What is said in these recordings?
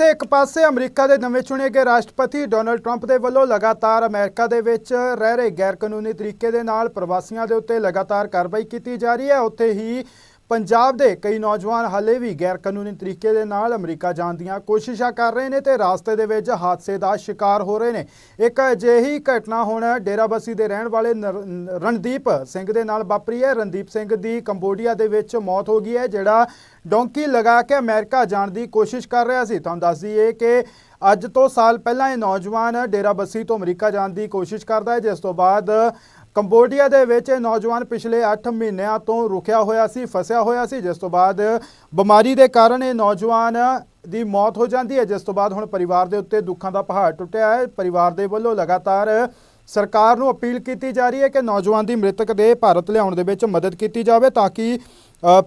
ਜਿੱਥੇ ਇੱਕ ਪਾਸੇ ਅਮਰੀਕਾ ਦੇ ਨਵੇਂ ਚੁਣੇ ਗਏ ਰਾਸ਼ਟਰਪਤੀ ਡੋਨਲਡ ਟਰੰਪ ਦੇ ਵੱਲੋਂ ਲਗਾਤਾਰ ਅਮਰੀਕਾ ਦੇ ਵਿੱਚ ਰਹਿ ਰਹੇ ਗੈਰ ਕਾਨੂੰਨੀ ਤਰੀਕੇ ਦੇ ਨਾਲ ਪ੍ਰਵਾਸੀਆਂ ਦੇ ਉੱਤੇ ਲਗਾਤਾਰ ਕਾਰਵਾਈ ਕੀਤੀ ਜਾ ਰਹੀ ਹੈ। ਉੱਥੇ ਹੀ ਪੰਜਾਬ ਦੇ ਕਈ ਨੌਜਵਾਨ ਹਾਲੇ ਵੀ ਗੈਰ ਕਾਨੂੰਨੀ ਤਰੀਕੇ ਦੇ ਨਾਲ ਅਮਰੀਕਾ ਜਾਣ ਦੀਆਂ ਕੋਸ਼ਿਸ਼ਾਂ ਕਰ ਰਹੇ ਨੇ ਤੇ ਰਾਸਤੇ ਦੇ ਵਿੱਚ ਹਾਦਸੇ ਦਾ ਸ਼ਿਕਾਰ ਹੋ ਰਹੇ ਨੇ। ਇੱਕ ਅਜਿਹੀ ਘਟਨਾ ਹੁਣ ਡੇਰਾਬੱਸੀ ਦੇ ਰਹਿਣ ਵਾਲੇ ਨਰ- ਰਣਦੀਪ ਸਿੰਘ ਦੇ ਨਾਲ ਵਾਪਰੀ ਹੈ। ਰਣਦੀਪ ਸਿੰਘ ਦੀ ਕੰਬੋਡੀਆ ਦੇ ਵਿੱਚ ਮੌਤ ਹੋ ਗਈ ਹੈ, ਜਿਹੜਾ ਡੋਂਕੀ ਲਗਾ ਕੇ ਅਮਰੀਕਾ ਜਾਣ ਦੀ ਕੋਸ਼ਿਸ਼ ਕਰ ਰਿਹਾ ਸੀ। ਤੁਹਾਨੂੰ ਦੱਸ ਦਈਏ ਕਿ ਅੱਜ ਤੋਂ ਸਾਲ ਪਹਿਲਾਂ ਇਹ ਨੌਜਵਾਨ ਡੇਰਾਬੱਸੀ ਤੋਂ ਅਮਰੀਕਾ ਜਾਣ ਦੀ ਕੋਸ਼ਿਸ਼ ਕਰਦਾ ਹੈ, ਜਿਸ ਤੋਂ ਬਾਅਦ ਕੰਬੋਡੀਆ ਦੇ ਵਿੱਚ ਇਹ ਨੌਜਵਾਨ ਪਿਛਲੇ 8 ਮਹੀਨਿਆਂ ਤੋਂ ਰੁਕਿਆ ਹੋਇਆ ਸੀ, ਫਸਿਆ ਹੋਇਆ ਸੀ, ਜਿਸ ਤੋਂ ਬਾਅਦ ਬਿਮਾਰੀ ਦੇ ਕਾਰਨ ਇਹ ਨੌਜਵਾਨ ਦੀ ਮੌਤ ਹੋ ਜਾਂਦੀ ਹੈ, ਜਿਸ ਤੋਂ ਬਾਅਦ ਹੁਣ ਪਰਿਵਾਰ ਦੇ ਉੱਤੇ ਦੁੱਖਾਂ ਦਾ ਪਹਾੜ ਟੁੱਟਿਆ ਹੈ। ਪਰਿਵਾਰ ਦੇ ਵੱਲੋਂ ਲਗਾਤਾਰ ਸਰਕਾਰ ਨੂੰ ਅਪੀਲ ਕੀਤੀ ਜਾ ਰਹੀ ਹੈ ਕਿ ਨੌਜਵਾਨ ਦੀ ਮ੍ਰਿਤਕ ਦੇ ਭਾਰਤ ਲਿਆਉਣ ਦੇ ਵਿੱਚ ਮਦਦ ਕੀਤੀ ਜਾਵੇ ਤਾਂ ਕਿ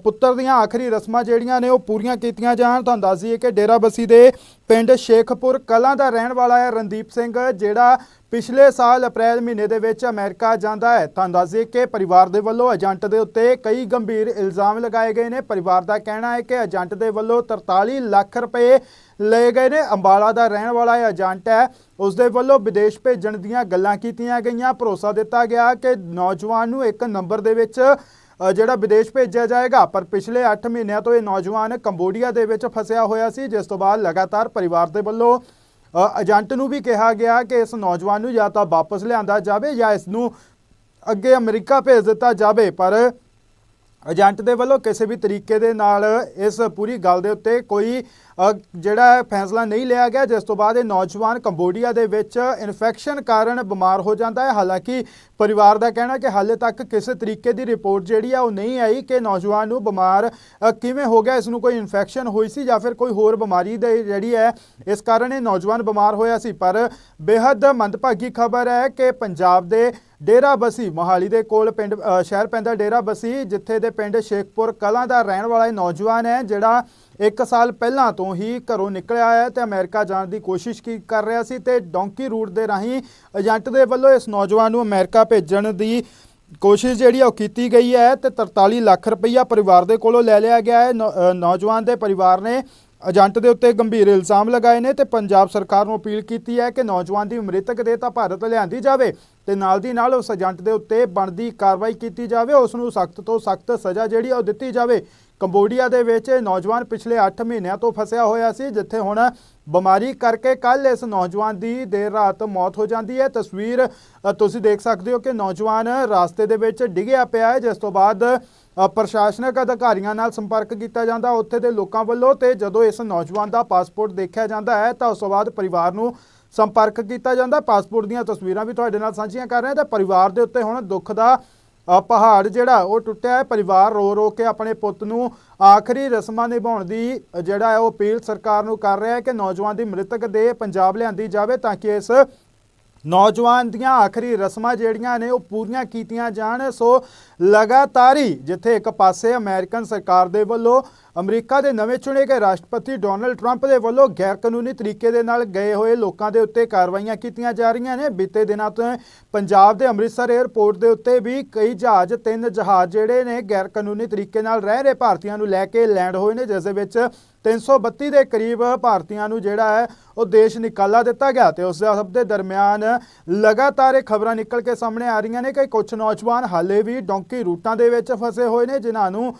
ਪੁੱਤਰ ਦੀਆਂ ਆਖਰੀ ਰਸਮਾਂ ਜਿਹੜੀਆਂ ਨੇ ਉਹ ਪੂਰੀਆਂ ਕੀਤੀਆਂ ਜਾਣ। ਤੁਹਾਨੂੰ ਦੱਸ ਦਈਏ ਕਿ ਡੇਰਾਬੱਸੀ ਦੇ ਪਿੰਡ ਸ਼ੇਖਪੁਰ ਕਲਾਂ ਦਾ ਰਹਿਣ ਵਾਲਾ ਹੈ ਰਣਦੀਪ ਸਿੰਘ, ਜਿਹੜਾ ਪਿਛਲੇ ਸਾਲ ਅਪ੍ਰੈਲ ਮਹੀਨੇ ਦੇ ਵਿੱਚ ਅਮਰੀਕਾ ਜਾਂਦਾ ਹੈ। ਤੁਹਾਨੂੰ ਦੱਸ ਕਿ ਪਰਿਵਾਰ ਦੇ ਵੱਲੋਂ ਏਜੰਟ ਦੇ ਉੱਤੇ ਕਈ ਗੰਭੀਰ ਇਲਜ਼ਾਮ ਲਗਾਏ ਗਏ ਨੇ। ਪਰਿਵਾਰ ਦਾ ਕਹਿਣਾ ਹੈ ਕਿ ਏਜੰਟ ਦੇ ਵੱਲੋਂ 43 ਲੱਖ ਰੁਪਏ ਲਏ ਗਏ ਨੇ। ਅੰਬਾਲਾ ਦਾ ਰਹਿਣ ਵਾਲਾ ਇਹ ਏਜੰਟ ਹੈ, ਉਸ ਦੇ ਵੱਲੋਂ ਵਿਦੇਸ਼ ਭੇਜਣ ਦੀਆਂ ਗੱਲਾਂ ਕੀਤੀਆਂ ਗਈਆਂ। ਭਰੋਸਾ ਦਿੱਤਾ ਗਿਆ ਕਿ ਨੌਜਵਾਨ ਨੂੰ ਇੱਕ ਨੰਬਰ ਦੇ ਵਿੱਚ ਜਿਹੜਾ ਵਿਦੇਸ਼ ਭੇਜਿਆ ਜਾਏਗਾ, ਪਰ ਪਿਛਲੇ 8 ਮਹੀਨਿਆਂ ਤੋਂ ਇਹ ਨੌਜਵਾਨ ਕੰਬੋਡੀਆ ਦੇ ਵਿੱਚ ਫਸਿਆ ਹੋਇਆ ਸੀ, ਜਿਸ ਤੋਂ ਬਾਅਦ ਲਗਾਤਾਰ ਪਰਿਵਾਰ ਦੇ ਵੱਲੋਂ ਏਜੰਟ ਨੂੰ ਵੀ ਕਿਹਾ ਗਿਆ ਕਿ ਇਸ ਨੌਜਵਾਨ ਨੂੰ ਜਾਂ ਤਾਂ ਵਾਪਸ ਲਿਆਂਦਾ ਜਾਵੇ ਜਾਂ ਇਸ ਨੂੰ ਅੱਗੇ ਅਮਰੀਕਾ ਭੇਜ ਦਿੱਤਾ ਜਾਵੇ, ਪਰ ਏਜੰਟ ਦੇ ਵੱਲੋਂ ਕਿਸੇ ਵੀ ਤਰੀਕੇ ਦੇ ਨਾਲ ਇਸ ਪੂਰੀ ਗੱਲ ਦੇ ਉੱਤੇ ਕੋਈ ਜਿਹੜਾ ਫੈਸਲਾ ਨਹੀਂ ਲਿਆ ਗਿਆ, ਜਿਸ ਤੋਂ ਬਾਅਦ ਇਹ ਨੌਜਵਾਨ ਕੰਬੋਡੀਆ ਦੇ ਵਿੱਚ ਇਨਫੈਕਸ਼ਨ ਕਾਰਨ ਬਿਮਾਰ ਹੋ ਜਾਂਦਾ ਹੈ। ਹਾਲਾਂਕਿ ਪਰਿਵਾਰ ਦਾ ਕਹਿਣਾ ਕਿ ਹਾਲੇ ਤੱਕ ਕਿਸੇ ਤਰੀਕੇ ਦੀ ਰਿਪੋਰਟ ਜਿਹੜੀ ਆ ਉਹ ਨਹੀਂ ਆਈ ਕਿ ਨੌਜਵਾਨ ਨੂੰ ਬਿਮਾਰ ਕਿਵੇਂ ਹੋ ਗਿਆ ਇਸ ਨੂੰ ਕੋਈ ਇਨਫੈਕਸ਼ਨ ਹੋਈ ਸੀ ਜਾਂ ਫਿਰ ਕੋਈ ਹੋਰ ਬਿਮਾਰੀ ਦੇ ਜਿਹੜੀ ਹੈ, ਇਸ ਕਾਰਨ ਇਹ ਨੌਜਵਾਨ ਬਿਮਾਰ ਹੋਇਆ ਸੀ। ਪਰ ਬੇहद ਮੰਦਭਾਗੀ ਖਬਰ ਹੈ ਕਿ ਪੰਜਾਬ ਦੇ ਡੇਰਾ ਬਸੀ, ਮੋਹਾਲੀ ਦੇ ਕੋਲ ਪਿੰਡ ਸ਼ਹਿਰ ਪੈਂਦਾ ਡੇਰਾ ਬਸੀ, ਜਿੱਥੇ ਦੇ ਪਿੰਡ ਸ਼ੇਖਪੁਰ ਕਲਾਂ ਦਾ ਰਹਿਣ ਵਾਲਾ ਇਹ ਨੌਜਵਾਨ ਹੈ, ਜਿਹੜਾ 1 ਸਾਲ ਪਹਿਲਾਂ ਤੋਂ ਹੀ ਘਰੋਂ ਨਿਕਲਿਆ ਹੈ ਤੇ ਅਮਰੀਕਾ ਜਾਣ ਦੀ ਕੋਸ਼ਿਸ਼ ਕੀ ਕਰ ਰਿਹਾ ਸੀ ਤੇ ਡੋਂਕੀ ਰੂਟ ਦੇ ਰਾਹੀਂ ਏਜੰਟ ਦੇ ਵੱਲੋਂ ਇਸ ਨੌਜਵਾਨ ਨੂੰ ਅਮਰੀਕਾ ਭੇਜਣ ਦੀ ਕੋਸ਼ਿਸ਼ ਜਿਹੜੀ ਉਹ ਕੀਤੀ ਗਈ ਹੈ ਤੇ 43 ਲੱਖ ਰੁਪਈਆ ਪਰਿਵਾਰ ਦੇ ਕੋਲੋਂ ਲੈ ਲਿਆ ਗਿਆ ਹੈ। ਨੌ- ਨੌਜਵਾਨ ਦੇ ਪਰਿਵਾਰ ਨੇ ਏਜੰਟ ਦੇ ਉੱਤੇ ਗੰਭੀਰ ਇਲਜ਼ਾਮ ਲਗਾਏ ਨੇ ਤੇ ਪੰਜਾਬ ਸਰਕਾਰ ਨੂੰ ਅਪੀਲ ਕੀਤੀ ਹੈ ਕਿ ਨੌਜਵਾਨ ਦੀ ਮ੍ਰਿਤਕ ਦੇ ਤਾਂ ਭਾਰਤ ਲਿਆਂਦੀ ਜਾਵੇ ਤੇ ਨਾਲ ਦੀ ਨਾਲ ਉਸ ਏਜੰਟ ਦੇ ਉੱਤੇ ਬਣਦੀ ਕਾਰਵਾਈ ਕੀਤੀ ਜਾਵੇ, ਉਸ ਨੂੰ ਸਖਤ ਤੋਂ ਸਖਤ ਸਜ਼ਾ ਜਿਹੜੀ ਉਹ ਦਿੱਤੀ ਜਾਵੇ। ਕੰਬੋਡੀਆ ਦੇ ਵਿੱਚ ਇਹ ਨੌਜਵਾਨ ਪਿਛਲੇ 8 ਮਹੀਨਿਆਂ ਤੋਂ ਫਸਿਆ ਹੋਇਆ ਸੀ, ਜਿੱਥੇ ਹੁਣ ਬਿਮਾਰੀ ਕਰਕੇ ਕੱਲ ਇਸ ਨੌਜਵਾਨ ਦੀ ਦੇਰ ਰਾਤ ਮੌਤ ਹੋ ਜਾਂਦੀ ਹੈ। ਤਸਵੀਰ ਤੁਸੀਂ ਦੇਖ ਸਕਦੇ ਹੋ ਕਿ ਨੌਜਵਾਨ ਰਾਸਤੇ ਦੇ ਵਿੱਚ ਡਿੱਗਿਆ ਪਿਆ ਹੈ, ਜਿਸ ਤੋਂ ਬਾਅਦ ਪ੍ਰਸ਼ਾਸਨਿਕ ਅਧਿਕਾਰੀਆਂ ਨਾਲ ਸੰਪਰਕ ਕੀਤਾ ਜਾਂਦਾ ਉੱਥੇ ਦੇ ਲੋਕਾਂ ਵੱਲੋਂ ਤੇ ਜਦੋਂ ਇਸ ਨੌਜਵਾਨ ਦਾ ਪਾਸਪੋਰਟ ਦੇਖਿਆ ਜਾਂਦਾ ਹੈ, ਤਾਂ ਉਸ ਤੋਂ ਬਾਅਦ ਪਰਿਵਾਰ ਨੂੰ ਸੰਪਰਕ ਕੀਤਾ ਜਾਂਦਾ ਪਾਸਪੋਰਟ ਦੀਆਂ ਤਸਵੀਰਾਂ ਵੀ ਤੁਹਾਡੇ ਨਾਲ ਸਾਂਝੀਆਂ ਕਰ ਰਹੇ ਹਾਂ। ਤੇ ਪਰਿਵਾਰ ਦੇ ਉੱਤੇ ਹੁਣ ਦੁੱਖ ਦਾ ਪਹਾੜ ਜਿਹੜਾ, ਉਹ ਟੁੱਟਿਆ ਹੈ, ਪਰਿਵਾਰ ਰੋ ਰੋ ਕੇ ਆਪਣੇ ਪੁੱਤ ਨੂੰ ਆਖਰੀ ਰਸਮਾਂ ਨਿਭਾਉਣ ਦੀ, ਜਿਹੜਾ ਹੈ, ਉਹ ਅਪੀਲ ਸਰਕਾਰ ਨੂੰ ਕਰ ਰਿਹਾ ਹੈ ਕਿ ਨੌਜਵਾਨ ਦੀ ਮ੍ਰਿਤਕ ਦੇ ਪੰਜਾਬ ਲਿਆਂਦੀ ਜਾਵੇ ਤਾਂ ਕਿ ਇਸ ਨੌਜਵਾਨ ਦੀਆਂ ਆਖਰੀ ਰਸਮਾਂ ਜਿਹੜੀਆਂ ਨੇ, ਉਹ ਪੂਰੀਆਂ ਕੀਤੀਆਂ ਜਾਣ। ਸੋ ਲਗਾਤਾਰ ਹੀ ਜਿੱਥੇ ਇੱਕ ਪਾਸੇ ਅਮਰੀਕਨ ਸਰਕਾਰ ਦੇ ਵੱਲੋਂ ਅਮਰੀਕਾ ਦੇ ਨਵੇਂ ਚੁਣੇ ਗਏ ਰਾਸ਼ਟਰਪਤੀ ਡੋਨਲਡ ਟਰੰਪ ਦੇ ਵੱਲੋਂ ਗੈਰ ਕਾਨੂੰਨੀ ਤਰੀਕੇ ਦੇ ਨਾਲ ਗਏ ਹੋਏ ਲੋਕਾਂ ਦੇ ਉੱਤੇ ਕਾਰਵਾਈਆਂ ਕੀਤੀਆਂ ਜਾ ਰਹੀਆਂ ਨੇ। ਬੀਤੇ ਦਿਨਾਂ ਤੋਂ ਪੰਜਾਬ ਦੇ ਅੰਮ੍ਰਿਤਸਰ 에ਅਰਪੋਰਟ ਦੇ ਉੱਤੇ ਵੀ ਕਈ ਜਹਾਜ਼, ਤਿੰਨ ਜਹਾਜ਼ ਜਿਹੜੇ ਨੇ ਗੈਰ ਕਾਨੂੰਨੀ ਤਰੀਕੇ ਨਾਲ ਰਹਿ ਰਹੇ ਭਾਰਤੀਆਂ ਨੂੰ ਲੈ ਕੇ ਲੈਂਡ ਹੋਏ ਨੇ, ਜਿਸ ਦੇ ਵਿੱਚ 332 ਦੇ ਕਰੀਬ ਭਾਰਤੀਆਂ ਨੂੰ ਜਿਹੜਾ ਹੈ ਉਹ ਦੇਸ਼ ਨਿਕਾਲਾ ਦਿੱਤਾ ਗਿਆ ਤੇ ਉਸ ਦੇ ਸਭ ਦੇ ਦਰਮਿਆਨ ਲਗਾਤਾਰ ਇਹ ਖਬਰਾਂ ਨਿਕਲ ਕੇ ਸਾਹਮਣੇ ਆ ਰਹੀਆਂ ਨੇ ਕਿ ਕੁਝ ਨੌਜਵਾਨ ਹਾਲੇ ਵੀ ਡੋਂਕੀ ਰੂਟਾਂ ਦੇ ਵਿੱਚ ਫਸੇ ਹੋਏ ਨੇ, ਜਿਨ੍ਹਾਂ ਨੂੰ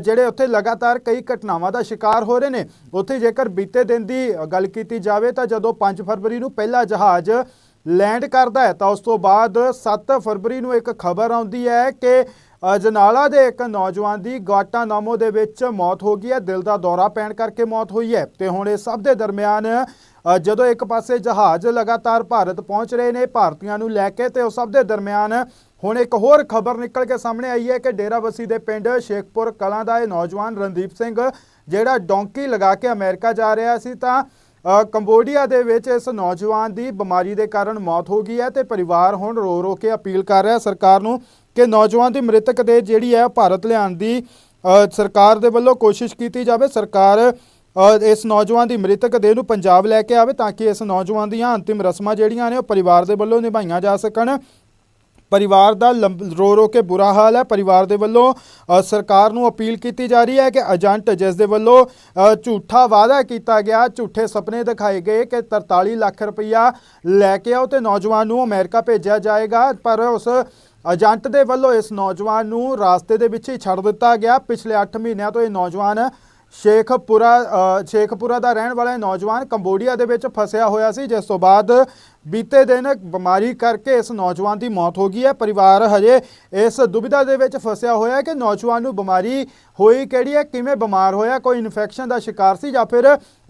ਜਿਹੜੇ ਉੱਥੇ ਲਗਾਤਾਰ ਕਈ ਘਟਨਾਵਾਂ ਦਾ ਸ਼ਿਕਾਰ ਹੋ ਰਹੇ ਨੇ। ਉੱਥੇ ਜੇਕਰ ਬੀਤੇ ਦਿਨ ਦੀ ਗੱਲ ਕੀਤੀ ਜਾਵੇ ਤਾਂ ਜਦੋਂ 5 ਫਰਵਰੀ ਨੂੰ ਪਹਿਲਾ ਜਹਾਜ਼ ਲੈਂਡ ਕਰਦਾ ਹੈ ਤਾਂ ਉਸ ਤੋਂ ਬਾਅਦ 7 ਫਰਵਰੀ ਨੂੰ ਇੱਕ ਖਬਰ ਆਉਂਦੀ ਹੈ ਕਿ ਜਨਾਲਾ ਦੇ ਇੱਕ ਨੌਜਵਾਨ ਦੀ ਗਵਾਟਾਨਾਮੋ ਦੇ ਵਿੱਚ ਮੌਤ ਹੋ ਗਈ ਹੈ। ਦਿਲ ਦਾ ਦੌਰਾ ਪੈਣ ਕਰਕੇ ਮੌਤ ਹੋਈ ਹੈ। ਤੇ ਹੁਣ ਇਹ ਸਭ ਦੇ ਦਰਮਿਆਨ ਜਦੋਂ ਇੱਕ ਪਾਸੇ ਜਹਾਜ਼ ਲਗਾਤਾਰ ਭਾਰਤ ਪਹੁੰਚ ਰਹੇ ਨੇ, ਭਾਰਤੀਆਂ ਨੂੰ ਲੈ ਕੇ ਤੇ ਉਹ ਸਭ ਦੇ ਦਰਮਿਆਨ ਹੁਣ ਇੱਕ ਹੋਰ ਖਬਰ ਨਿਕਲ ਕੇ ਸਾਹਮਣੇ ਆਈ ਹੈ ਕਿ ਡੇਰਾਬੱਸੀ ਦੇ ਪਿੰਡ ਸ਼ੇਖਪੁਰ ਕਲਾਂ ਦਾ ਇਹ ਨੌਜਵਾਨ ਰਣਦੀਪ ਸਿੰਘ, ਜਿਹੜਾ ਡੋਂਕੀ ਲਗਾ ਕੇ ਅਮਰੀਕਾ ਜਾ ਰਿਹਾ ਸੀ ਤਾਂ ਕੰਬੋਡੀਆ ਦੇ ਵਿੱਚ ਇਸ ਨੌਜਵਾਨ ਦੀ ਬਿਮਾਰੀ ਦੇ ਕਾਰਨ ਮੌਤ ਹੋ ਗਈ ਹੈ ਤੇ ਪਰਿਵਾਰ ਹੁਣ ਰੋ ਰੋ ਕੇ ਅਪੀਲ ਕਰ ਰਿਹਾ ਸਰਕਾਰ ਨੂੰ ਕਿ ਨੌਜਵਾਨ ਦੀ ਮ੍ਰਿਤਕ ਦੇ ਜਿਹੜੀ ਹੈ ਭਾਰਤ ਲਿਆਉਣ ਦੀ ਸਰਕਾਰ ਦੇ ਵੱਲੋਂ ਕੋਸ਼ਿਸ਼ ਕੀਤੀ ਜਾਵੇ। ਸਰਕਾਰ ਇਸ ਨੌਜਵਾਨ ਦੀ ਮ੍ਰਿਤਕ ਦੇਹ ਨੂੰ ਪੰਜਾਬ ਲੈ ਕੇ ਆਵੇ ਤਾਂ ਕਿ ਇਸ ਨੌਜਵਾਨ ਦੀਆਂ ਅੰਤਿਮ ਰਸਮਾਂ ਜਿਹੜੀਆਂ ਨੇ ਉਹ ਪਰਿਵਾਰ ਦੇ ਵੱਲੋਂ ਨਿਭਾਈਆਂ ਜਾ ਸਕਣ। ਪਰਿਵਾਰ ਦਾ ਲੰਬ- ਰੋ ਰੋ ਕੇ ਬੁਰਾ ਹਾਲ ਹੈ। ਪਰਿਵਾਰ ਦੇ ਵੱਲੋਂ ਸਰਕਾਰ ਨੂੰ ਅਪੀਲ ਕੀਤੀ ਜਾ ਰਹੀ ਹੈ ਕਿ ਏਜੰਟ ਜਿਸ ਦੇ ਵੱਲੋਂ ਝੂਠਾ ਵਾਅਦਾ ਕੀਤਾ ਗਿਆ, ਝੂਠੇ ਸੁਪਨੇ ਦਿਖਾਏ ਗਏ ਕਿ 43 ਲੱਖ ਰੁਪਈਆ ਲੈ ਕੇ ਆਓ ਤੇ ਨੌਜਵਾਨ ਨੂੰ ਅਮਰੀਕਾ ਭੇਜਿਆ ਜਾਏਗਾ। ਪਰ ਉਸ ਏਜੰਟ ਦੇ ਵੱਲੋਂ ਇਸ ਨੌਜਵਾਨ ਨੂੰ ਰਾਸਤੇ ਦੇ ਵਿੱਚ ਹੀ ਛੱਡ ਦਿੱਤਾ ਗਿਆ। ਪਿਛਲੇ 8 ਮਹੀਨਿਆਂ ਤੋਂ ਇਹ ਨੌਜਵਾਨ ਸ਼ੇਖਪੁਰਾ ਸ਼ੇਖਪੁਰਾ ਦਾ ਰਹਿਣ ਵਾਲਾ ਨੌਜਵਾਨ ਕੰਬੋਡੀਆ ਦੇ ਵਿੱਚ ਫਸਿਆ ਹੋਇਆ ਸੀ, ਜਿਸ ਤੋਂ ਬਾਅਦ ਬੀਤੇ ਦਿਨ ਬਿਮਾਰੀ ਕਰਕੇ ਇਸ ਨੌਜਵਾਨ ਦੀ ਮੌਤ ਹੋ ਗਈ ਹੈ। ਪਰਿਵਾਰ ਹਜੇ ਇਸ ਦੁਬਿਧਾ ਦੇ ਵਿੱਚ ਫਸਿਆ ਹੋਇਆ ਹੈ ਕਿ ਨੌਜਵਾਨ ਨੂੰ ਬਿਮਾਰੀ ਹੋਈ ਕਿਹੜੀ ਹੈ, ਕਿਵੇਂ ਬਿਮਾਰ ਹੋਇਆ, ਕੋਈ ਇਨਫੈਕਸ਼ਨ ਦਾ ਸ਼ਿਕਾਰ ਸੀ ਜਾਂ ਫਿਰ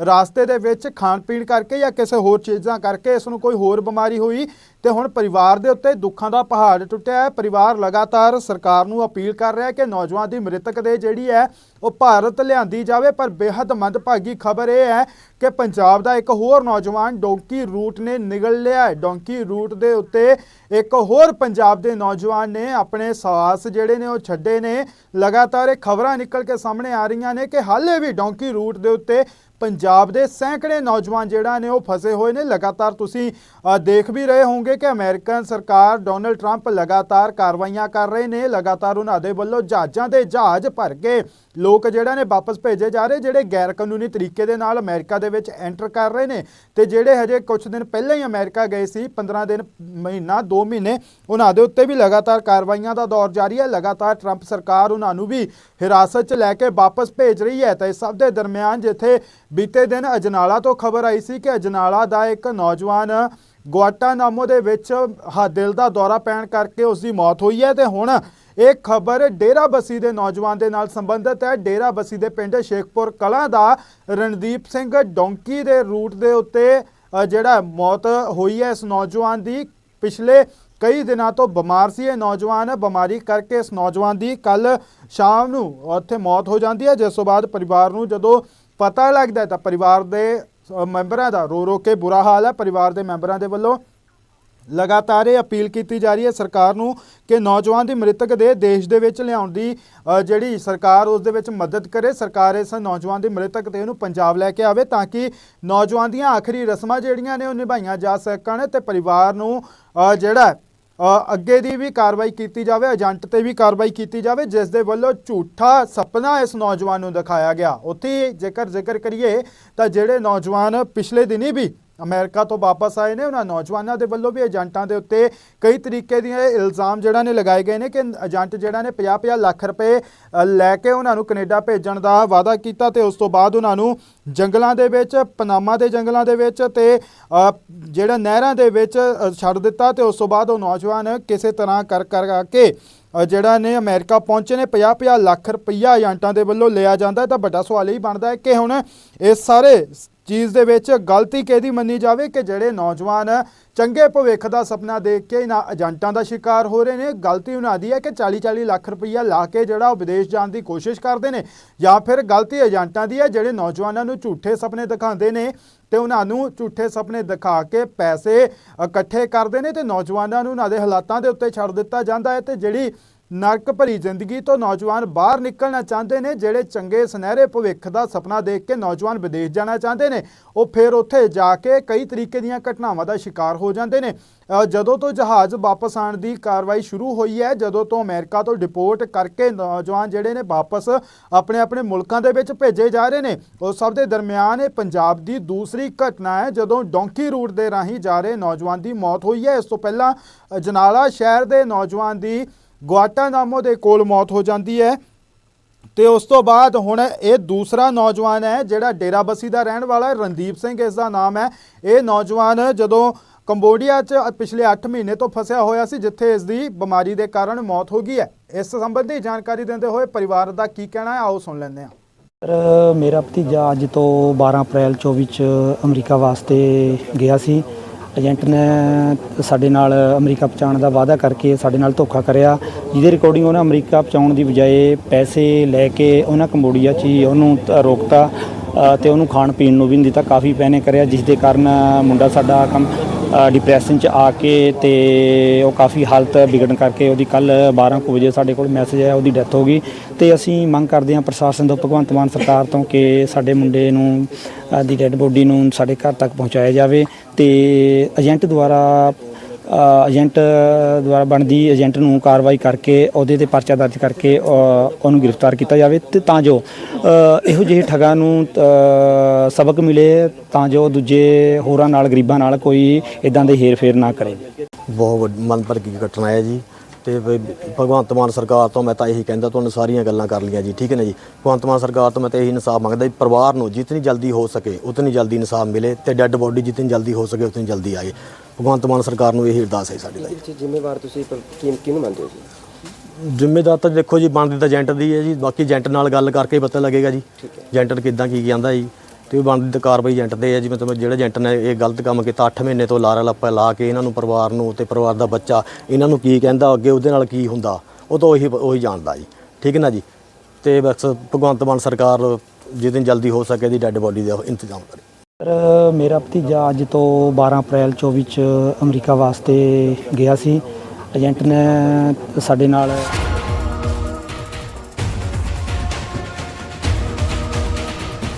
ਰਾਸਤੇ ਦੇ ਵਿੱਚ ਖਾਣ ਪੀਣ ਕਰਕੇ ਜਾਂ ਕਿਸੇ ਹੋਰ ਚੀਜ਼ਾਂ ਕਰਕੇ ਇਸ ਨੂੰ ਕੋਈ ਹੋਰ ਬਿਮਾਰੀ ਹੋਈ। ਤੇ ਹੁਣ ਪਰਿਵਾਰ ਦੇ ਉੱਤੇ ਦੁੱਖਾਂ ਦਾ ਪਹਾੜ ਟੁੱਟਿਆ ਹੈ। ਪਰਿਵਾਰ ਲਗਾਤਾਰ ਸਰਕਾਰ ਨੂੰ ਅਪੀਲ ਕਰ ਰਿਹਾ ਹੈ ਕਿ ਨੌਜਵਾਨ ਦੀ ਮ੍ਰਿਤਕ ਦੇ ਜਿਹੜੀ ਹੈ, ਉਹ ਭਾਰਤ ਲਿਆਂਦੀ ਜਾਵੇ। ਪਰ ਬੇहद ਮੰਦਭਾਗੀ ਖਬਰ ਇਹ ਹੈ ਕਿ ਪੰਜਾਬ ਦਾ ਇੱਕ ਹੋਰ ਨੌਜਵਾਨ ਡੋਂਕੀ ਰੂਟ ਨੇ ਨਿਗਲ ਲਿਆ ਹੈ। ਡੋਂਕੀ ਰੂਟ ਦੇ ਉੱਤੇ ਇੱਕ ਹੋਰ ਪੰਜਾਬ ਦੇ ਨੌਜਵਾਨ ਨੇ ਆਪਣੇ ਸਾਹਸ ਜਿਹੜੇ ਨੇ ਉਹ ਛੱਡੇ ਨੇ। ਲਗਾਤਾਰ ਇਹ ਖਬਰਾਂ ਨਿਕਲ ਕੇ ਸਾਹਮਣੇ ਆ ਰਹੀਆਂ ਨੇ ਕਿ ਹਾਲੇ ਵੀ ਡੋਂਕੀ ਰੂਟ ਦੇ ਉੱਤੇ ਪੰਜਾਬ ਦੇ ਸੈਂਕੜੇ ਨੌਜਵਾਨ ਜਿਹੜਾ ਨੇ ਉਹ ਫਸੇ ਹੋਏ ਨੇ। ਲਗਾਤਾਰ ਤੁਸੀਂ ਦੇਖ ਵੀ ਰਹੇ ਹੋਵੋਗੇ ਕਿ ਅਮਰੀਕਨ ਸਰਕਾਰ ਡੋਨਲਡ ਟਰੰਪ ਲਗਾਤਾਰ ਕਾਰਵਾਈਆਂ ਕਰ ਰਹੇ ਨੇ। ਲਗਾਤਾਰ ਉਹਨਾਂ ਦੇ ਵੱਲੋਂ ਜਹਾਜ਼ਾਂ ਦੇ ਜਹਾਜ਼ ਭਰ ਕੇ ਲੋਕ ਜਿਹੜਾ ਨੇ ਵਾਪਸ ਭੇਜੇ ਜਾ ਰਹੇ, ਜਿਹੜੇ ਗੈਰ ਕਾਨੂੰਨੀ ਤਰੀਕੇ ਦੇ ਨਾਲ ਅਮਰੀਕਾ ਦੇ ਵਿੱਚ ਐਂਟਰ ਕਰ ਰਹੇ ਨੇ ਤੇ ਜਿਹੜੇ ਹਜੇ ਕੁਝ ਦਿਨ ਪਹਿਲਾਂ ਹੀ ਅਮਰੀਕਾ ਗਏ ਸੀ 15 ਦਿਨ, ਮਹੀਨਾ 2 ਮਹੀਨੇ, ਉਹਨਾਂ ਦੇ ਉੱਤੇ ਵੀ ਲਗਾਤਾਰ ਕਾਰਵਾਈਆਂ ਦਾ ਦੌਰ ਜਾਰੀ ਹੈ। ਲਗਾਤਾਰ ਟਰੰਪ ਸਰਕਾਰ ਉਹਨਾਂ ਨੂੰ ਵੀ ਹਿਰਾਸਤ 'ਚ ਲੈ ਕੇ ਵਾਪਸ ਭੇਜ ਰਹੀ ਹੈ। ਤਾਂ ਇਸ ਸਭ ਦੇ ਦਰਮਿਆਨ ਜਿੱਥੇ ਬੀਤੇ ਦਿਨ ਅਜਨਾਲਾ ਤੋਂ ਖਬਰ ਆਈ ਸੀ ਕਿ ਅਜਨਾਲਾ ਦਾ ਇੱਕ ਨੌਜਵਾਨ ਗੁਆਟਾਨਾਮੋ ਦੇ ਵਿੱਚ ਹਾ ਦਿਲ ਦਾ ਦੌਰਾ ਪੈਣ ਕਰਕੇ ਉਸ ਦੀ ਮੌਤ ਹੋਈ ਹੈ ਤੇ ਹੁਣ ਇਹ ਖਬਰ ਡੇਰਾ ਬਸੀ ਦੇ ਨੌਜਵਾਨ ਦੇ ਨਾਲ ਸੰਬੰਧਿਤ ਹੈ। ਡੇਰਾ ਬਸੀ ਦੇ ਪਿੰਡ ਸ਼ੇਖਪੁਰ ਕਲਾਂ ਦਾ ਰਣਦੀਪ ਸਿੰਘ ਡੋਂਕੀ ਦੇ ਰੂਟ ਦੇ ਉੱਤੇ ਜਿਹੜਾ ਮੌਤ ਹੋਈ ਹੈ ਇਸ ਨੌਜਵਾਨ ਦੀ। ਪਿਛਲੇ ਕਈ ਦਿਨਾਂ ਤੋਂ ਬਿਮਾਰ ਸੀ ਇਹ ਨੌਜਵਾਨ। ਬਿਮਾਰੀ ਕਰਕੇ ਇਸ ਨੌਜਵਾਨ ਦੀ ਕੱਲ ਸ਼ਾਮ ਨੂੰ ਉੱਥੇ ਮੌਤ ਹੋ ਜਾਂਦੀ ਹੈ। ਜਿਸ ਤੋਂ ਬਾਅਦ ਪਰਿਵਾਰ ਨੂੰ ਜਦੋਂ ਪਤਾ ਲੱਗਦਾ ਤਾਂ ਪਰਿਵਾਰ ਦੇ ਮੈਂਬਰਾਂ ਦਾ ਰੋ ਰੋ ਕੇ ਬੁਰਾ ਹਾਲ ਹੈ। ਪਰਿਵਾਰ ਦੇ ਮੈਂਬਰਾਂ ਦੇ ਵੱਲੋਂ ਲਗਾਤਾਰ ਇਹ ਅਪੀਲ ਕੀਤੀ ਜਾ ਰਹੀ ਹੈ ਸਰਕਾਰ ਨੂੰ ਕਿ ਨੌਜਵਾਨ ਦੀ ਮ੍ਰਿਤਕ ਦੇ ਦੇਸ਼ ਦੇ ਵਿੱਚ ਲਿਆਉਣ ਦੀ ਜਿਹੜੀ ਸਰਕਾਰ ਉਸ ਦੇ ਵਿੱਚ ਮਦਦ ਕਰੇ, ਸਰਕਾਰ ਇਸ ਨੌਜਵਾਨ ਦੀ ਮ੍ਰਿਤਕ ਤੇ ਉਹਨੂੰ ਪੰਜਾਬ ਲੈ ਕੇ ਆਵੇ ਤਾਂ ਕਿ ਨੌਜਵਾਨ ਦੀਆਂ ਆਖਰੀ ਰਸਮਾਂ ਜਿਹੜੀਆਂ ਨੇ ਉਹ ਨਿਭਾਈਆਂ ਜਾ ਸਕਣ ਤੇ ਪਰਿਵਾਰ ਨੂੰ ਜਿਹੜਾ ਅੱਗੇ ਦੀ ਵੀ ਕਾਰਵਾਈ ਕੀਤੀ ਜਾਵੇ, ਏਜੰਟ ਤੇ ਵੀ ਕਾਰਵਾਈ ਕੀਤੀ ਜਾਵੇ, ਜਿਸ ਦੇ ਵੱਲੋਂ ਝੂਠਾ ਸੁਪਨਾ ਇਸ ਨੌਜਵਾਨ ਨੂੰ ਦਿਖਾਇਆ ਗਿਆ। ਉੱਥੇ ਹੀ ਜੇਕਰ ਜ਼ਿਕਰ ਕਰੀਏ ਤਾਂ ਜਿਹੜੇ ਨੌਜਵਾਨ ਪਿਛਲੇ ਦਿਨੀ ਵੀ ਅਮਰੀਕਾ ਤੋਂ ਵਾਪਸ ਆਏ ਨੇ, ਉਹਨਾਂ ਨੌਜਵਾਨਾਂ ਦੇ ਵੱਲੋਂ ਵੀ ਏਜੰਟਾਂ ਦੇ ਉੱਤੇ ਕਈ ਤਰੀਕੇ ਦੀਆਂ ਇਲਜ਼ਾਮ ਜਿਹੜਾ ਨੇ ਲਗਾਏ ਗਏ ਨੇ ਕਿ ਏਜੰਟ ਜਿਹੜਾ ਨੇ 50-50 ਲੱਖ ਰੁਪਏ ਲੈ ਕੇ ਉਹਨਾਂ ਨੂੰ ਕੈਨੇਡਾ ਭੇਜਣ ਦਾ ਵਾਅਦਾ ਕੀਤਾ ਤੇ ਉਸ ਤੋਂ ਬਾਅਦ ਉਹਨਾਂ ਨੂੰ ਜੰਗਲਾਂ ਦੇ ਵਿੱਚ, ਪਨਾਮਾ ਦੇ ਜੰਗਲਾਂ ਦੇ ਵਿੱਚ ਤੇ ਜਿਹੜਾ ਨਹਿਰਾਂ ਦੇ ਵਿੱਚ ਛੱਡ ਦਿੱਤਾ ਤੇ ਉਸ ਤੋਂ ਬਾਅਦ ਉਹ ਨੌਜਵਾਨ ਕਿਸੇ ਤਰ੍ਹਾਂ ਕਰ ਕਰ ਕੇ ਜਿਹੜਾ ਨੇ ਅਮਰੀਕਾ ਪਹੁੰਚੇ ਨੇ 50-50 ਲੱਖ ਰੁਪਈਆ ਏਜੰਟਾਂ ਦੇ ਵੱਲੋਂ ਲਿਆ ਜਾਂਦਾ ਤਾਂ ਵੱਡਾ ਸਵਾਲ ਇਹ ਬਣਦਾ ਹੈ ਕਿ ਹੁਣ ਇਹ ਸਾਰੇ ਚੀਜ਼ ਦੇ ਵਿੱਚ ਗਲਤੀ ਕਿਹਦੀ ਮੰਨੀ ਜਾਵੇ ਕਿ ਜਿਹੜੇ ਨੌਜਵਾਨ ਚੰਗੇ ਭਵਿੱਖ ਦਾ ਸੁਪਨਾ ਦੇਖ ਕੇ ਇਹਨਾਂ ਏਜੰਟਾਂ ਦਾ ਸ਼ਿਕਾਰ ਹੋ ਰਹੇ ਨੇ? ਗਲਤੀ ਉਹਨਾਂ ਦੀ ਹੈ ਕਿ 40-40 ਲੱਖ ਰੁਪਈਆ ਲਾ ਕੇ ਜਿਹੜਾ ਉਹ ਵਿਦੇਸ਼ ਜਾਣ ਦੀ ਕੋਸ਼ਿਸ਼ ਕਰਦੇ ਨੇ? ਜਾਂ ਫਿਰ ਗਲਤੀ ਏਜੰਟਾਂ ਦੀ ਹੈ, ਜਿਹੜੇ ਨੌਜਵਾਨਾਂ ਨੂੰ ਝੂਠੇ ਸੁਪਨੇ ਦਿਖਾਉਂਦੇ ਨੇ ਤੇ ਉਹਨਾਂ ਨੂੰ ਝੂਠੇ ਸੁਪਨੇ ਦਿਖਾ ਕੇ ਪੈਸੇ ਇਕੱਠੇ ਕਰਦੇ ਨੇ ਤੇ ਨੌਜਵਾਨਾਂ ਨੂੰ ਉਹਨਾਂ ਦੇ ਹਾਲਾਤਾਂ ਦੇ ਉੱਤੇ ਛੱਡ ਦਿੱਤਾ ਜਾਂਦਾ ਹੈ ਤੇ ਜਿਹੜੀ ਨਰਕ ਭਰੀ ਜ਼ਿੰਦਗੀ ਤੋਂ ਨੌਜਵਾਨ ਬਾਹਰ ਨਿਕਲਣਾ ਚਾਹੁੰਦੇ ਨੇ, ਜਿਹੜੇ ਚੰਗੇ ਸੁਨਹਿਰੇ ਭਵਿੱਖ ਦਾ ਸੁਪਨਾ ਦੇਖ ਕੇ ਨੌਜਵਾਨ ਵਿਦੇਸ਼ ਜਾਣਾ ਚਾਹੁੰਦੇ ਨੇ, ਉਹ ਫਿਰ ਉੱਥੇ ਜਾ ਕੇ ਕਈ ਤਰੀਕੇ ਦੀਆਂ ਘਟਨਾਵਾਂ ਦਾ ਸ਼ਿਕਾਰ ਹੋ ਜਾਂਦੇ ਨੇ। ਜਦੋਂ ਤੋਂ ਜਹਾਜ਼ ਵਾਪਸ ਆਉਣ ਦੀ ਕਾਰਵਾਈ ਸ਼ੁਰੂ ਹੋਈ ਹੈ, ਜਦੋਂ ਤੋਂ ਅਮਰੀਕਾ ਤੋਂ ਡਿਪੋਰਟ ਕਰਕੇ ਨੌਜਵਾਨ ਜਿਹੜੇ ਨੇ ਵਾਪਸ ਆਪਣੇ ਆਪਣੇ ਮੁਲਕਾਂ ਦੇ ਵਿੱਚ ਭੇਜੇ ਜਾ ਰਹੇ ਨੇ। ਉਹ ਸਭ ਦੇ ਦਰਮਿਆਨ ਇਹ ਪੰਜਾਬ ਦੀ ਦੂਸਰੀ ਘਟਨਾ ਹੈ, ਜਦੋਂ ਡੋਂਕੀ ਰੂਟ ਦੇ ਰਾਹੀਂ ਜਾ ਰਹੇ ਨੌਜਵਾਨ ਦੀ ਮੌਤ ਹੋਈ ਹੈ। ਇਸ ਤੋਂ ਪਹਿਲਾਂ ਅਜਨਾਲਾ ਸ਼ਹਿਰ ਦੇ ਨੌਜਵਾਨ ਦੀ ਗੁਆਟਾਨਾਮੋ ਦੇ ਕੋਲ ਮੌਤ ਹੋ ਜਾਂਦੀ ਹੈ ਤੇ ਉਸ ਤੋਂ ਬਾਅਦ ਹੁਣ ਇਹ ਦੂਸਰਾ ਨੌਜਵਾਨ ਹੈ ਜਿਹੜਾ ਡੇਰਾਬੱਸੀ ਦਾ ਰਹਿਣ ਵਾਲਾ ਰਣਦੀਪ ਸਿੰਘ ਇਸ ਦਾ ਨਾਮ ਹੈ। ਇਹ ਨੌਜਵਾਨ ਜਦੋਂ ਕੰਬੋਡੀਆ 'ਚ ਪਿਛਲੇ 8 ਮਹੀਨੇ ਤੋਂ ਫਸਿਆ ਹੋਇਆ ਸੀ, ਜਿੱਥੇ ਇਸ ਦੀ ਬਿਮਾਰੀ ਦੇ ਕਾਰਨ ਮੌਤ ਹੋ ਗਈ ਹੈ। ਇਸ ਸੰਬੰਧੀ ਜਾਣਕਾਰੀ ਦਿੰਦੇ ਹੋਏ ਪਰਿਵਾਰ ਦਾ ਕੀ ਕਹਿਣਾ ਹੈ, ਆਓ ਸੁਣ ਲੈਂਦੇ ਹਾਂ। ਸਰ, ਮੇਰਾ ਭਤੀਜਾ ਅੱਜ ਤੋਂ 12 ਅਪ੍ਰੈਲ 24 ਚ ਅਮਰੀਕਾ ਵਾਸਤੇ ਗਿਆ ਸੀ। ਏਜੰਟ ਨੇ ਸਾਡੇ ਨਾਲ ਅਮਰੀਕਾ ਪਹੁੰਚਾਉਣ ਦਾ ਵਾਅਦਾ ਕਰਕੇ ਸਾਡੇ ਨਾਲ ਧੋਖਾ ਕਰਿਆ ਜਿਹਦੇ ਰਿਕਾਰਡਿੰਗ ਉਹਨਾਂ ਅਮਰੀਕਾ ਪਹੁੰਚਾਉਣ ਦੀ ਬਜਾਏ ਪੈਸੇ ਲੈ ਕੇ ਉਹਨਾਂ ਕੰਬੋਡੀਆ 'ਚ ਹੀ ਉਹਨੂੰ ਰੋਕਤਾ ਅ, ਤੇ ਉਹਨੂੰ ਖਾਣ ਪੀਣ ਨੂੰ ਵੀ ਨਹੀਂ ਦਿੱਤਾ ਕਾਫੀ ਪੈਨੇ ਕਰਿਆ ਜਿਸ ਦੇ ਕਾਰਨ ਮੁੰਡਾ ਸਾਡਾ ਕੰਮ ਡਿਪਰੈਸ਼ਨ ਚ ਆ ਕੇ ਤੇ ਉਹ ਕਾਫੀ ਹਾਲਤ ਵਿਗੜਨ ਕਰਕੇ ਉਹਦੀ ਕੱਲ 12 ਕੁ ਵਜੇ ਸਾਡੇ ਕੋਲ ਮੈਸੇਜ ਆਇਆ, ਉਹਦੀ ਡੈਥ ਹੋ ਗਈ। ਤੇ ਅਸੀਂ ਮੰਗ ਕਰਦੇ ਹਾਂ ਪ੍ਰਸ਼ਾਸਨ ਤੋਂ, ਭਗਵੰਤ ਮਾਨ ਸਰਕਾਰ ਤੋਂ ਕਿ ਸਾਡੇ ਮੁੰਡੇ ਨੂੰ ਦੀ ਡੈੱਡ ਬੋਡੀ ਨੂੰ ਸਾਡੇ ਘਰ ਤੱਕ ਪਹੁੰਚਾਇਆ ਜਾਵੇ ਤੇ ਏਜੰਟ ਦੁਆਰਾ ਏਜੰਟ ਦੁਆਰਾ ਬਣਦੀ ਏਜੰਟ ਨੂੰ ਕਾਰਵਾਈ ਕਰਕੇ ਉਹਦੇ ਤੇ ਪਰਚਾ ਦਰਜ ਕਰਕੇ ਉਹਨੂੰ ਗ੍ਰਿਫਤਾਰ ਕੀਤਾ ਜਾਵੇ ਤੇ ਤਾਂ ਜੋ ਇਹੋ ਜਿਹੇ ਠੱਗਾਂ ਨੂੰ ਸਬਕ ਮਿਲੇ ਤਾਂ ਜੋ ਦੂਜੇ ਹੋਰਾਂ ਨਾਲ, ਗਰੀਬਾਂ ਨਾਲ ਕੋਈ ਇਦਾਂ ਦੇ ਹੇਰ-ਫੇਰ ਨਾ ਕਰੇ। ਬਹੁਤ ਵੱਡੀ ਮਨਭਰਗੀ ਘਟਨਾ ਹੈ ਜੀ। ਤੇ ਭਗਵੰਤ ਮਾਨ ਸਰਕਾਰ ਤੋਂ ਮੈਂ ਤਾਂ ਇਹੀ ਕਹਿੰਦਾ ਤੁਹਾਨੂੰ ਸਾਰੀਆਂ ਗੱਲਾਂ ਕਰ ਲਈਆਂ ਜੀ ਠੀਕ ਹੈ ਨਾ ਜੀ? ਭਗਵੰਤ ਮਾਨ ਸਰਕਾਰ ਤੋਂ ਮੈਂ ਤਾਂ ਇਹੀ ਇਨਸਾਫ ਮੰਗਦਾ ਵੀ ਪਰਿਵਾਰ ਨੂੰ ਜਿਤਨੀ ਜਲਦੀ ਹੋ ਸਕੇ ਉਤਨੀ ਜਲਦੀ ਇਨਸਾਫ ਮਿਲੇ ਤੇ ਡੈੱਡ ਬੋਡੀ ਜਿਤਨੀ ਜਲਦੀ ਹੋ ਸਕੇ ਉਤਨੀ ਜਲਦੀ ਆਏ। ਭਗਵੰਤ ਮਾਨ ਸਰਕਾਰ ਨੂੰ ਇਹੀ ਅਰਦਾਸ ਹੈ ਸਾਡੀ ਦਾ ਜੀ। ਇਹ 'ਚ ਜ਼ਿੰਮੇਵਾਰ ਤੁਸੀਂ ਪਰ ਕਿਹਨ ਕਿਹਨੂੰ ਮੰਨਦੇ ਹੋ ਜੀ? ਜ਼ਿੰਮੇਦਾਰ ਤਾਂ ਦੇਖੋ ਜੀ ਬਣਦੀ ਤਾਂ ਏਜੰਟ ਦੀ ਹੈ ਜੀ ਬਾਕੀ ਏਜੰਟ ਨਾਲ ਗੱਲ ਕਰਕੇ ਹੀ ਪਤਾ ਲੱਗੇਗਾ ਜੀ। ਏਜੰਟ ਕਿਦਾਂ ਕੀ ਕਹਿੰਦਾ ਜੀ? ਤੇ ਉਹ ਬਣਦੀ ਤਾਂ ਕਾਰਵਾਈ ਏਜੰਟ ਦੇ ਹੈ ਜੀ ਜਿਹੜੇ ਏਜੰਟ ਨੇ ਇਹ ਗਲਤ ਕੰਮ ਕੀਤਾ 8 ਮਹੀਨੇ ਤੋਂ ਲਾਰਾ ਲੱਪਾ ਲਾ ਕੇ ਇਹਨਾਂ ਨੂੰ ਪਰਿਵਾਰ ਨੂੰ ਤੇ ਪਰਿਵਾਰ ਦਾ ਬੱਚਾ, ਇਹਨਾਂ ਨੂੰ ਕੀ ਕਹਿੰਦਾ, ਅੱਗੇ ਉਹਦੇ ਨਾਲ ਕੀ ਹੁੰਦਾ, ਉਹ ਤਾਂ ਉਹੀ ਉਹੀ ਜਾਣਦਾ ਜੀ। ਠੀਕ ਹੈ ਨਾ ਜੀ? ਤੇ ਬਸ ਭਗਵੰਤ ਮਾਨ ਸਰਕਾਰ ਜਿਤਨੀ ਜਲਦੀ ਹੋ ਸਕੇ ਦੀ ਡੈੱਡ ਬੋਡੀ ਦਾ ਇੰਤਜ਼ਾਮ ਕਰੇ। ਸਰ, ਮੇਰਾ ਭਤੀਜਾ ਅੱਜ ਤੋਂ 12 ਅਪ੍ਰੈਲ 24 ਚ ਅਮਰੀਕਾ ਵਾਸਤੇ ਗਿਆ ਸੀ। ਏਜੰਟ ਨੇ ਸਾਡੇ ਨਾਲ